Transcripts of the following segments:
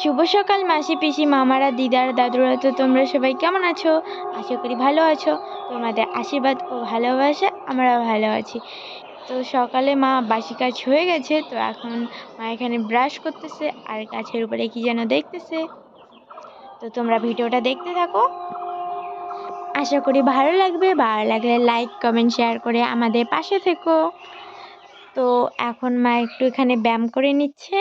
শুভ সকাল, মাসি, পিসি, মামারা, দিদার, দাদুরা। তো তোমরা সবাই কেমন আছো? আশা করি ভালো আছো। তোমাদের আশীর্বাদ ও ভালোবাসা আমরা ভালো আছি। তো সকালে মা বাসি কাজ হয়ে গেছে, তো এখন মা এখানে ব্রাশ করতেছে আর গাছের উপরে কি যেন দেখতেছে। তো তোমরা ভিডিওটা দেখতে থাকো। আশা করি ভালো লাগবে। ভালো লাগলে লাইক কমেন্ট শেয়ার করে আমাদের পাশে থেকো। তো এখন মা একটু এখানে ব্যায়াম করে নিচ্ছে।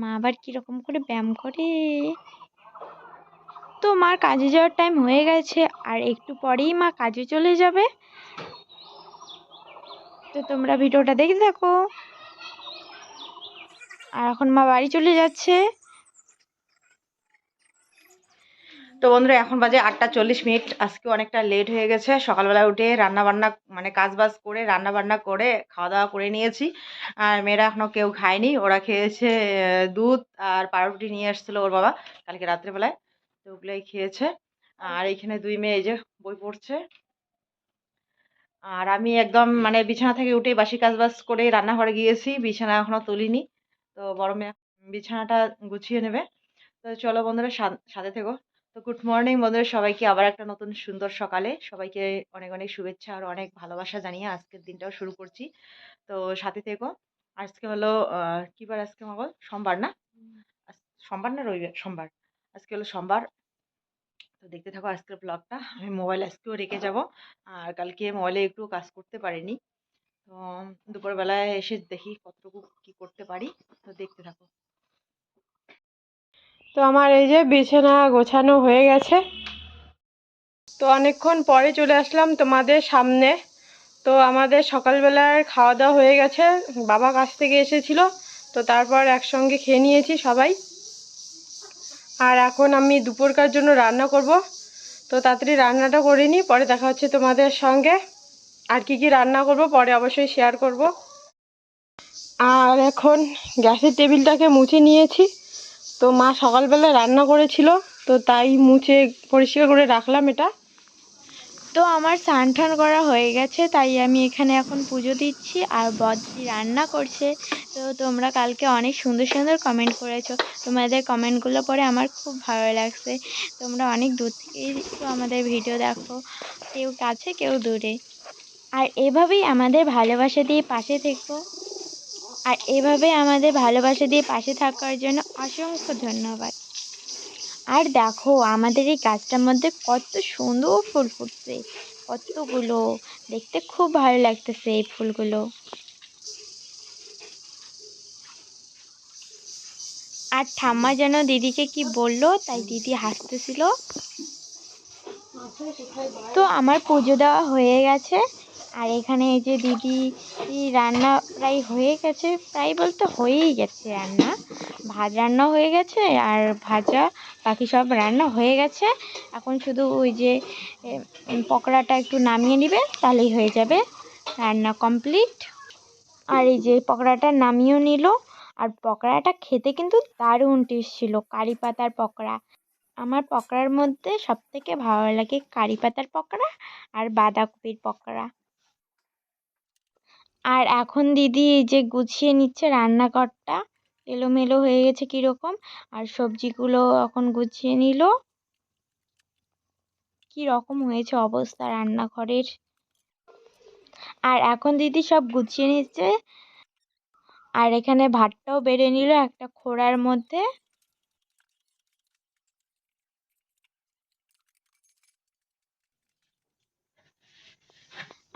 মা আবার কীরকম করে ব্যায়াম করে? তো মার কাজে যাওয়ার টাইম হয়ে গেছে, আর একটু পরেই মা কাজে চলে যাবে। তো তোমরা ভিডিওটা দেখে থাকো। আর এখন মা বাড়ি চলে যাচ্ছে। তো বন্ধুরা, এখন বাজে আটটা চল্লিশ মিনিট। আজকে অনেকটা লেট হয়ে গেছে। সকালবেলা উঠে রান্না বান্না মানে কাজ বাজ করে রান্না বান্না করে খাওয়া দাওয়া করে নিয়েছি। আর মেয়েরা এখনও কেউ খায়নি। ওরা খেয়েছে দুধ আর পাউরুটি নিয়ে এসেছিল ওর বাবা কালকে রাত্রেবেলায়। তো ওগুলোই খেয়েছে। আর এইখানে দুই মেয়ে এই যে বই পড়ছে। আর আমি একদম মানে বিছানা থেকে উঠে বাসি কাজ বাজ করে রান্নাঘরে গিয়েছি। বিছানা এখনও তুলিনি। তো বড় মেয়ে বিছানাটা গুছিয়ে নেবে। তো চলো বন্ধুরা সাথে থেকো। তো গুড মর্নিং বন্ধুরা, সবাইকে আবার একটা নতুন সুন্দর সকালে। সবাইকে অনেক অনেক শুভেচ্ছা আর অনেক ভালোবাসা জানিয়ে আজকের দিনটাও শুরু করছি। তো সাথে থেকো। আজকে হলো কি বার আজকে মঙ্গল? সোমবার না? সোমবার না রবিবার? সোমবার। আজকে হলো সোমবার। তো দেখতে থাকো আজকের ব্লগটা আমি মোবাইল আজকেও রেখে যাব। আর কালকে মোবাইলে একটু কাজ করতে পারিনি। তো দুপুরবেলায় এসে দেখি কতটুকু কি করতে পারি। তো দেখতে থাকো। তো আমার এই যে বিছানা গোছানো হয়ে গেছে। তো অনেকক্ষণ পরে চলে আসলাম তোমাদের সামনে। তো আমাদের সকালবেলার খাওয়া দাওয়া হয়ে গেছে। বাবা কাছ থেকে এসেছিল। তো তারপর একসঙ্গে খেয়ে নিয়েছি সবাই। আর এখন আমি দুপুরকার জন্য রান্না করব। তো তাড়াতাড়ি রান্নাটা করে নিই, পরে দেখা হচ্ছে তোমাদের সঙ্গে। আর কি কি রান্না করব পরে অবশ্যই শেয়ার করব। আর এখন গ্যাসের টেবিলটাকে মুছে নিয়েছি। তো মা সকালবেলা রান্না করেছিল, তো তাই মুছে পরিষ্কার করে রাখলাম এটা। তো আমার স্নান টান করা হয়ে গেছে, তাই আমি এখানে এখন পুজো দিচ্ছি আর বদ্রি রান্না করছে। তো তোমরা কালকে অনেক সুন্দর সুন্দর কমেন্ট করেছ। তোমাদের কমেন্টগুলো পড়ে আমার খুব ভালো লাগছে। তোমরা অনেক দূর থেকেই আমাদের ভিডিও দেখো। কেউ কাছে, কেউ দূরে। আর এভাবেই আমাদের ভালোবাসা দিয়ে পাশে থেকো। আর এভাবে আমাদের ভালোবাসা দিয়ে পাশে থাকার জন্য অসংখ্য ধন্যবাদ। আর দেখো, আমাদের এই গাছটার মধ্যে কত সুন্দর ফুল ফুটছে। কতগুলো, দেখতে খুব ভালো লাগতেছে এই ফুলগুলো। আর ঠাম্মা যেন দিদিকে কি বলল, তাই দিদি হাসতেছিল। তো আমার পুজো দেওয়া হয়ে গেছে। আর এখানে এই যে দিদি রান্না প্রায় হয়ে গেছে, প্রায় বলতে হয়েই গেছে রান্না। ভাত রান্না হয়ে গেছে আর ভাজা, বাকি সব রান্না হয়ে গেছে। এখন শুধু ওই যে পকোড়াটা একটু নামিয়ে নেবে, তাহলেই হয়ে যাবে রান্না কমপ্লিট। আর এই যে পকোড়াটা নামিয়েও নিল, আর পকোড়াটা খেতে কিন্তু দারুণ টেস্ট ছিল, কারি পাতার পকোড়া। আমার পকোড়ার মধ্যে সবথেকে ভালো লাগে কারি পাতার পকোড়া আর বাঁধাকপির পকোড়া। আর এখন দিদি এই যে গুছিয়ে নিচ্ছে রান্নাঘরটা, এলোমেলো হয়ে গেছে কীরকম, আর সবজিগুলো এখন গুছিয়ে নিল। কী রকম হয়েছে অবস্থা রান্নাঘরের। আর এখন দিদি সব গুছিয়ে নিচ্ছে। আর এখানে ভাতটাও বেড়ে নিল একটা খোড়ার মধ্যে।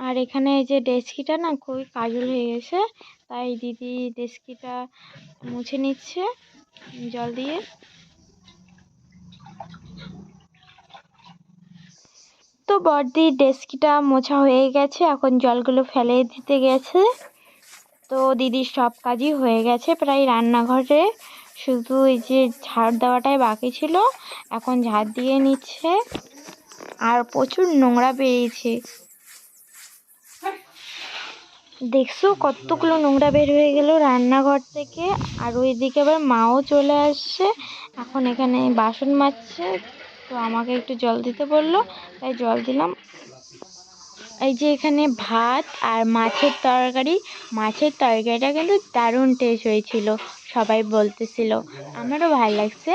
আর এখানে এই যে ডেস্কিটা না খুবই কাজল হয়ে গেছে, তাই দিদি ডেস্কিটা মুছে নিচ্ছে, জল দিয়ে। তো বড়দির ডেস্কিটা মোছা হয়ে গেছে, এখন জলগুলো ফেলে দিতে গেছে। তো দিদির সব কাজই হয়ে গেছে প্রায় রান্নাঘরে, শুধু এই যে ঝাড় দেওয়াটাই বাকি ছিল, এখন ঝাড় দিয়ে নিচ্ছে। আর প্রচুর নোংরা বেরিয়েছে। দেখছ? কতগুলো নোংরা বের হয়ে গেল রান্নাঘর থেকে। আর ওইদিকে আবার মাও চলে আসছে। এখন এখানে বাসন মাজছে। তো আমাকে একটু জল দিতে বলল। তাই জল দিলাম। এই যে এখানে ভাত আর মাছের তরকারি। মাছের তরকারিটা কিন্তু দারুণ টেস্ট হয়েছিল, সবাই বলতেছিল। আমারও ভালো লাগছে।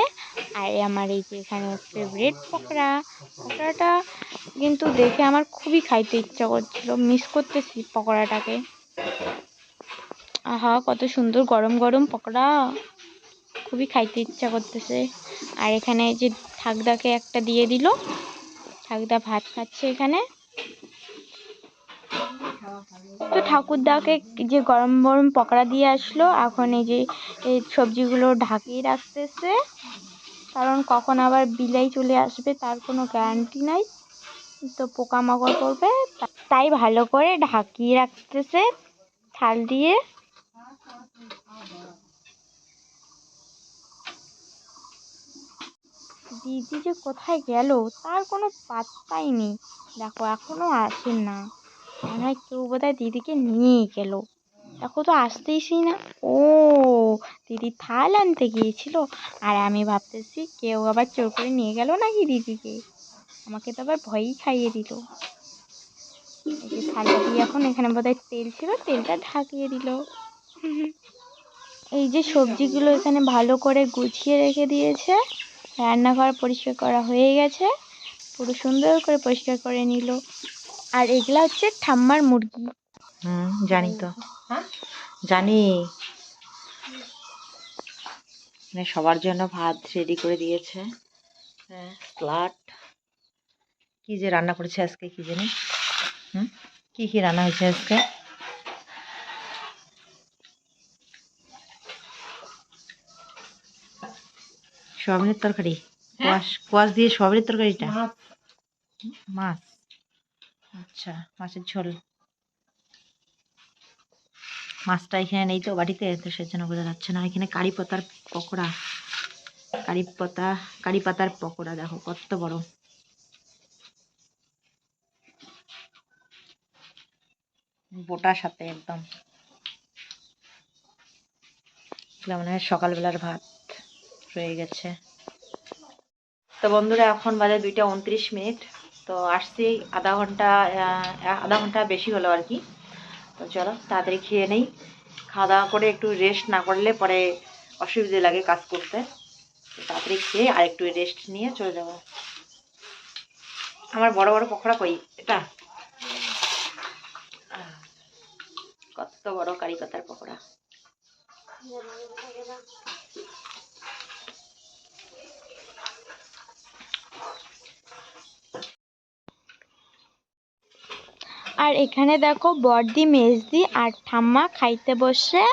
আর আমার এই যে এখানে ফেভারিট পকোড়া। পকোড়াটা কিন্তু দেখে আমার খুবই খাইতে ইচ্ছা করছিল। মিস করতেছি পকোড়াটাকে। আহা, কত সুন্দর গরম গরম পকোড়া। খুবই খাইতে ইচ্ছা করতেছে। আর এখানে যে ঠাকদাকে একটা দিয়ে দিল। ঠাকদা ভাত খাচ্ছে এখানে। তো ঠাকুরদাকে যে গরম গরম পকোড়া দিয়ে আসলো, এখন এই যে এই সবজিগুলো ঢাকিয়ে রাখতেছে। কারণ কখন আবার বিলাই চলে আসবে তার কোনো গ্যারান্টি নাই। তো পোকামাকড় করবে তাই ভালো করে ঢাকিয়ে রাখতেছে। থাল দিয়ে। দিদি যে কোথায় গেল, তার কোনো পাত্তাই নেই। দেখো, এখনও আসেন না। মনে হয় কেউ বোধহয় দিদিকে নিয়েই গেল। দেখো, তো আসতেইছি না। ও, দিদি থাল আনতে গিয়েছিল। আর আমি ভাবতেছি কেউ আবার চোর করে নিয়ে গেল নাকি দিদিকে? আমাকে তো আবার ভয়ই খাইয়ে দিল। থালটা দিয়ে এখন এখানে বোধহয় তেল ছিল, তেলটা ঢাকিয়ে দিল। এই যে সবজিগুলো এখানে ভালো করে গুছিয়ে রেখে দিয়েছে। রান্নাঘর পরিষ্কার করা হয়ে গেছে। পুরো সুন্দর করে পরিষ্কার করে নিল। আর এগুলা হচ্ছে ঠাম্মার মুরগি। হুম জানি তো। জানি। মানে সবার জন্য ভাত রেডি করে দিয়েছে। হ্যাঁ কি যে রান্না করেছে আজকে কি জানি? হুম কি কি রান্না হয়েছে আজকে? সোয়াবিনের তরকারি? কোয়াশ কোয়াশ দিয়ে সোয়াবিনের তরকারিটা? মাছ। আচ্ছা মাছের ঝোল। মাছটা এখানে নেই তো বাড়িতে তো সেজন্য বোঝা যাচ্ছে না। এখানে কারি পাতার পকোড়া। কারি পাতা কারি পাতার পকোড়া দেখো কত বড়। বোটার সাথে একদম। মনে হয় সকালবেলার ভাত। রয়ে গেছে। তো বন্ধুরা, এখন বাজে দুইটা উনত্রিশ মিনিট। তো আসছি আধা ঘণ্টা আধা ঘণ্টা বেশি হলো আর কি। তো চলো, তাড়াতাড়ি খেয়ে নেই। খাওয়া দাওয়া করে একটু রেস্ট না করলে পরে অসুবিধে লাগে কাজ করতে। তো তাড়াতাড়ি খেয়ে আর একটু রেস্ট নিয়ে চলে যাব। আমার বড় বড় পকোড়া কই? এটা? কত বড় কারি পাতার পকোড়া? আর এখানে দেখো বড়দি মেজদি আর ঠাম্মা খাইতে বসে।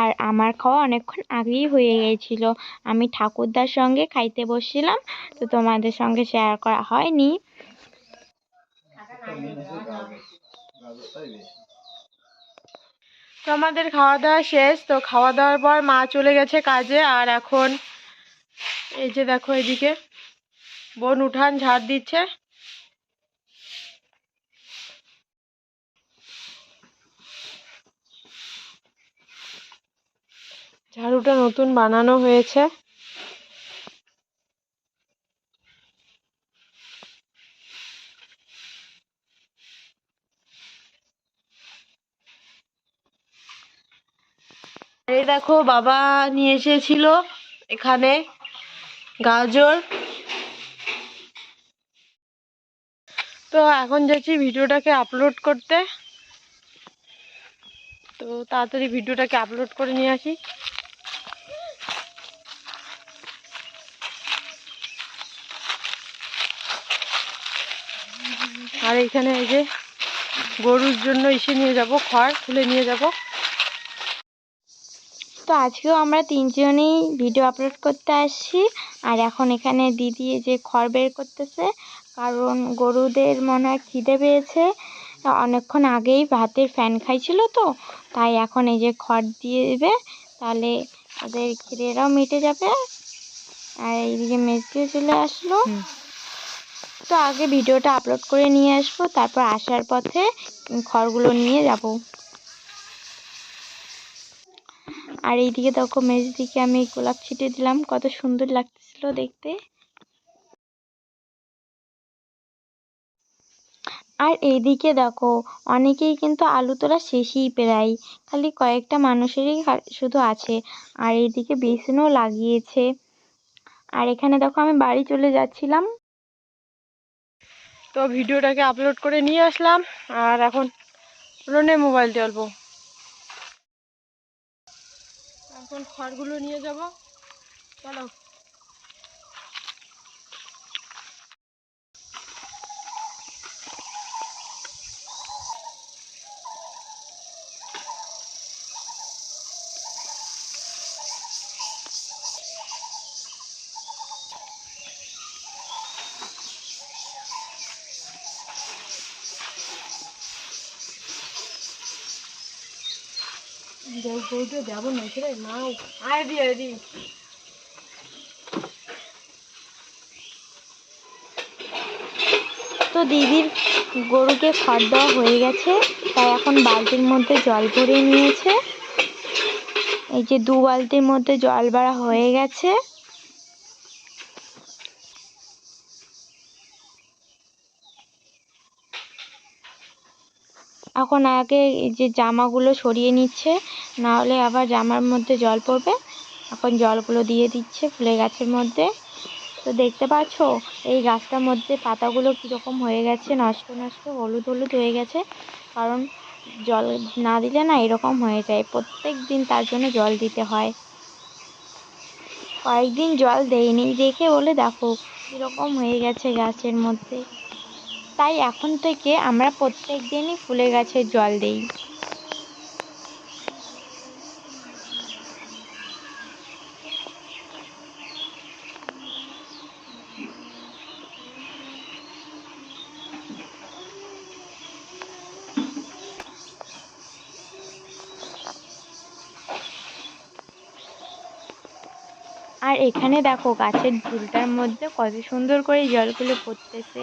আর আমার খাওয়া অনেকক্ষণ আগেই হয়ে গিয়েছিল আমি ঠাকুরদার সঙ্গে খাইতে বসছিলাম, তো তোমাদের সঙ্গে শেয়ার করা হয়নি। তো আমাদের খাওয়া দাওয়া শেষ, তো খাওয়া দাওয়ার পর মা চলে গেছে কাজে। আর এখন এই যে দেখো এদিকে, বোন উঠান ঝাড় দিচ্ছে। ঝাড়ুটা নতুন বানানো হয়েছে। এই দেখো, বাবা নিয়ে এসেছিল এখানে গাজর। তো এখন যাচ্ছি ভিডিওটাকে আপলোড করতে। তো তাড়াতাড়ি ভিডিওটাকে আপলোড করে নিয়ে আসি। এখানে এই যে গরুর জন্য ইসে নিয়ে যাব, খড় তুলে নিয়ে যাব। তো আজকেও আমরা তিনজনেই ভিডিও আপলোড করতে আসছি। আর এখন এখানে দিদি যে খড় বের করতেছে, কারণ গরুদের মনে হয় খিদে পেয়েছে। অনেকক্ষণ আগেই ভাতের ফ্যান খাইছিল তো, তাই এখন এই যে খড় দিয়ে দেবে, তাহলে ওদের খিদেটাও মিটে যাবে। আর এইদিকে মেজদিও চলে আসলো। তো আগে ভিডিওটা আপলোড করে নিয়ে আসব, তারপর আসার পথে খড়গুলো নিয়ে যাব। আর এইদিকে দেখো মেজদিকে আমি গোলাপ ছিটিয়ে দিলাম, কত সুন্দর লাগতেছিল দেখতে। আর এইদিকে দেখো, অনেকেই কিন্তু আলু তোলা শেষই প্রায়, খালি কয়েকটা মানুষেরই শুধু আছে, আর এইদিকে বেসিনও লাগিয়েছে। আর এখানে দেখো আমি বাড়ি চলে যাচ্ছিলাম তো ভিডিওটাকে আপলোড করে নিয়ে আসলাম, আর এখন উনুনে মোবাইল অল্প। এখন খড়গুলো নিয়ে যাব। চলো। যাব না মা, আয় দি তো দিদির গরুকে খড় দেওয়া হয়ে গেছে, তাই এখন বালতির মধ্যে জল ভরে নিয়েছে। এই যে দু বালতির মধ্যে জল ভরা হয়ে গেছে। এখন আগে যে জামাগুলো সরিয়ে নিচ্ছে, নাহলে আবার জামার মধ্যে জল পড়বে। এখন জলগুলো দিয়ে দিচ্ছে ফুলের গাছের মধ্যে। তো দেখতে পাচ্ছ, এই গাছটার মধ্যে পাতাগুলো কীরকম হয়ে গেছে, নষ্ট নষ্ট, হলুদ হলুদ হয়ে গেছে। কারণ জল না দিলে না এরকম হয়ে যায়। প্রত্যেক দিন তার জন্য জল দিতে হয়। কয়েকদিন জল দেয়নি দেখে বলে দেখো কীরকম হয়ে গেছে গাছের মধ্যে। তাই এখন থেকে আমরা প্রত্যেক দিনই ফুলের গাছে জল দিই। আর এখানে দেখো গাছের ঝুলটার মধ্যে কত সুন্দর করে জলগুলো পড়তেছে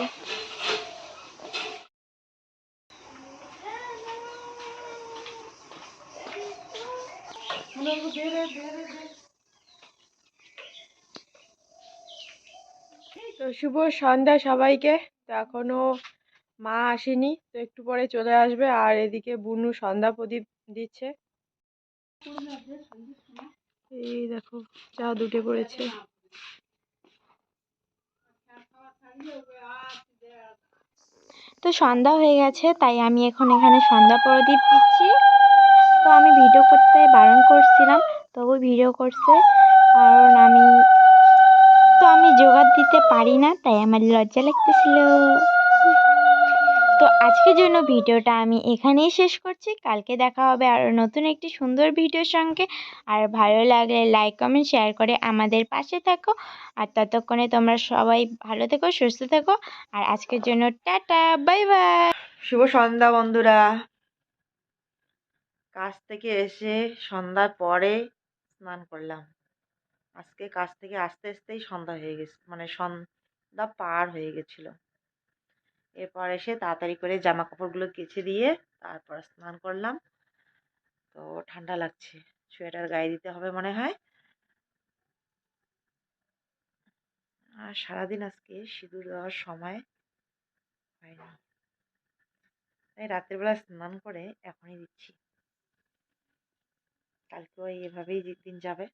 তো শুভ সন্ধ্যা সবাইকে। তো এখনও মা আসেনি, তো একটু পরে চলে আসবে। আর এদিকে বুনু সন্ধ্যা প্রদীপ দিচ্ছে। এই দেখো, চা দুটে পড়েছে। তো সন্ধ্যা হয়ে গেছে, তাই আমি এখন এখানে সন্ধ্যা প্রদীপ দিচ্ছি। তো আমি ভিডিও করতে বারণ করছিলাম, তবু ভিডিও করছে, কারণ আমি আমি জোগাড় দিতে পারি না, তাই আমার লজ্জা লাগতেছিল। তো আজকের জন্য ভিডিওটা আমি এখানেই শেষ করছি। কালকে দেখা হবে আরও নতুন একটি সুন্দর ভিডিওর সঙ্গে। আর ভালো লাগলে লাইক কমেন্ট শেয়ার করে আমাদের পাশে থাকো। আর ততক্ষণে তোমরা সবাই ভালো থেকো, সুস্থ থেকো। আর আজকের জন্য টাটা বাই বাই শুভ সন্ধ্যা বন্ধুরা। কাজ থেকে এসে সন্ধ্যার পরে স্নান করলাম। আজকে কাজ থেকে আসতে আসতেই সন্ধ্যা হয়ে গেছে মানে সন্ধ্যা পার হয়ে গেছিল। এরপর এসে তাড়াতাড়ি করে জামা কাপড়গুলো কেচে দিয়ে তারপর স্নান করলাম। তো ঠান্ডা লাগছে, সোয়েটার গায়ে দিতে হবে মনে হয়। আর সারাদিন আজকে সিঁদুর দেওয়ার সময় হয়নি। তাই রাতের বেলা স্নান করে এখনই দিচ্ছি। কালকেও এভাবেই যে দিন যাবে।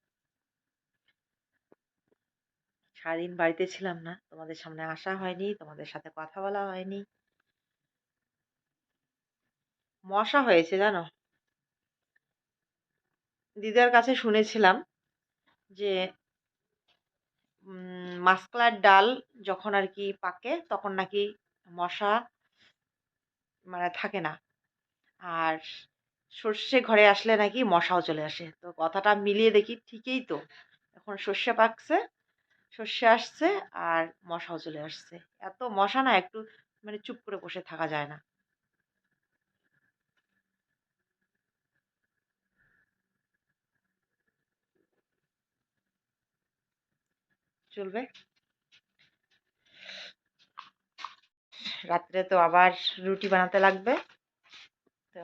সারাদিন বাড়িতে ছিলাম না। তোমাদের সামনে আসা হয়নি, তোমাদের সাথে কথা বলা হয়নি। মশা হয়েছে, জানো? দিদার কাছে শুনেছিলাম যে মাসকলার ডাল যখন আর কি পাকে, তখন নাকি মশা মানে থাকে না। আর সর্ষে ঘরে আসলে নাকি মশাও চলে আসে। তো কথাটা মিলিয়ে দেখি ঠিকই তো। এখন সর্ষে পাকছে সর্ষে আসছে আর মশাও চলে আসছে। এত মশা না একটু মানে চুপ করে বসে থাকা যায় না। চলবে। রাত্রে তো আবার রুটি বানাতে লাগবে। তো